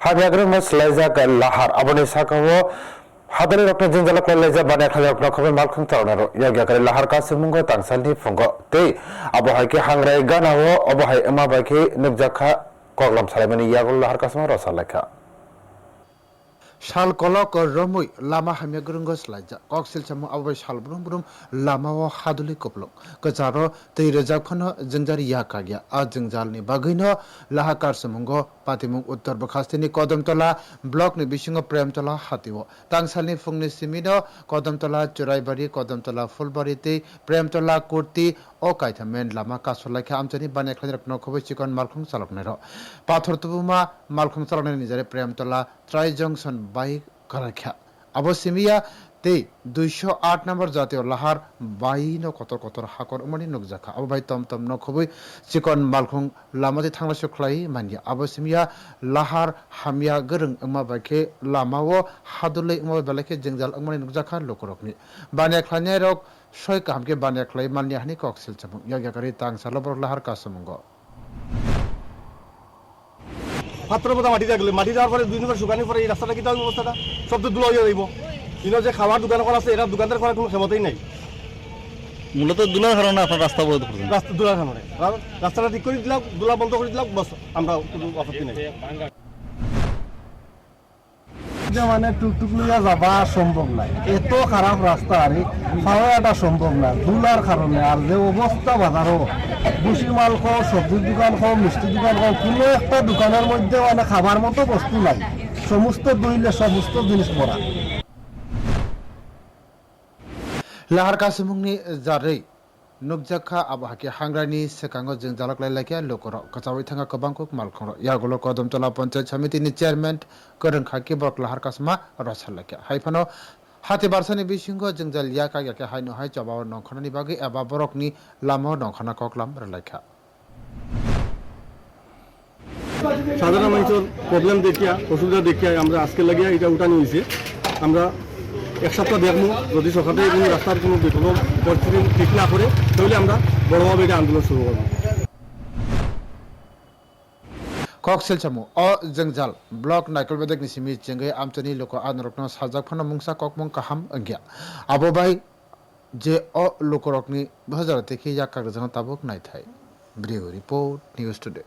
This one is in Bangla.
হাবিয়াগ্রে মাসলাইজাক লাহার আবনি সাকাও হাদানি রক্ত জিনজালা কলেজা বানে খালি রক্ত খবে মালখং তাওনারো ইয়াগিয়া করে লাহার কাছে মুঙ্গ তাংসালনি ফুঙ্গ তে আবহাইকে হাংরাই গানাও অবহাই এমা বাইকে নুকজাখা কগলাম সালাইমানি ইয়াগুল লাহার কাছে রসা লেখা শাল কলক রমুই লামা হামিয়া গরুঙ্গ স্লাইজা ককসিল চামু আবাই শাল ব্রুম ব্রুম লামা ও হাদুলি কপলক কচাरो তৈ রেজাক ফন জংজার ইয়া কাগিয়া আ জংজালনি বাগৈন লাহাকার সমঙ্গ পাতিমুং উত্তর বখাস্তিনি কদমতলা ব্লক নি বিসিংহ প্রেমতলা হাতিও তাংসালনি ফুংনি সিমিন কদমতলা চুরাইবাড়ি কদমতলা ফুলবাড়িতে প্রেমতলা কুর্তি ও কাইথা মেন লামা কাসলাইখা আমচানি বানে খালি রত্ন খবই চিকন মালখং চালকনের পাথর তুবুমা মালখং চালকনের নিজরে প্রেমতলা ট্রাই জংশন বাইক কারাখ্যা। আবো সিমিয়া তে দুইশো আট নম্বর জাতীয় লাহার বাইন কতর কতর হাকর উমানি নুকজাখা আবো ভাই তম তম নখবই চিকন মালখং লামাতে থাংলা সুখলাই মানিয়া। আবো সিমিয়া লাহার হামিয়া গরং উমা বাইকে লামাও হাদুলাই উমা বেলাকে জংজাল উমানি নুকজাখা লোকরকনি বানিয়া খানিয়া রক সয় কামকে বানিয়া খালাই মানিয়া হানি কক্সিল চামুং। ইয়াগাকারি তাং সালবর লাহার কাসমুঙ্গ। পাত্রের মতো মাটি থাকলে মাটি যাওয়ার পরে দুই নম্বর শুকানোর পরে এই রাস্তাটা কি তাহলে অবস্থাটা সব তো দুলো হয়ে যাইব। কিন্তু যে খাবার দোকান করা আছে এরা দোকানদার করার কোনো ক্ষমতাই নাই। মূলত দুলার কারণে আপনার রাস্তা বন্ধ করছেন। রাস্তা দুলার কারণে। রাস্তাটা ঠিক করে দিলাম দুলা বন্ধ করে দিলাম বস আমরা কোনো আপত্তি নেই। যে মানে টুকটুক লইয়া যাবা সম্ভব নাই। এত খারাপ রাস্তা আর পাওয়াটা সম্ভব না দুলার কারণে। আর যে অবস্থা বাজারও বুসি মাল খাও, সবজির দোকান খাও, মিষ্টি দোকান খাও, কোনো একটা দোকানের মধ্যে মানে খাবার মতো বস্তু নাই। সমস্ত দইলে সমস্ত জিনিস পড়া lahar kasimungni jarei nukjakha abahake hangrani sekango jeng jalak lailake lokoro kachawi thanga kobangkok malkhoro yagulo kodamtola panchayat samiti ni chairman korang khaki borok lahar kasma rochalake haifano হাতে বারসানি বিসিংহ জংজাল ইয়াকা ইয়াকে হাই চবাও নংখনানি বাগে এবা বরকনি লামাও নংখনা ককলাম রেলাইখা সাধারণ মানুষের প্রবলেম দেখিয়া অসুবিধা দেখিয়া আমরা আজকে লাগিয়া এটা উঠানি হয়েছে আমরা এক সপ্তাহ দেখব যদি সরকারে কোনো রাস্তার কোনো বিকল্প পরিস্থিতি ঠিক না করে তাহলে আমরা বড়ভাবে এটা আন্দোলন শুরু করব o jengjal blok naikol bedek ni simi chengai amchani loko anrokno sajak phano mungsa kokmong kaham angya abo bai যে অ লোকরকনি বাজার থেকে ইয়াক কাগজ tabuk নাই থাই ব্রিও রিপোর্ট নিউজ টুডে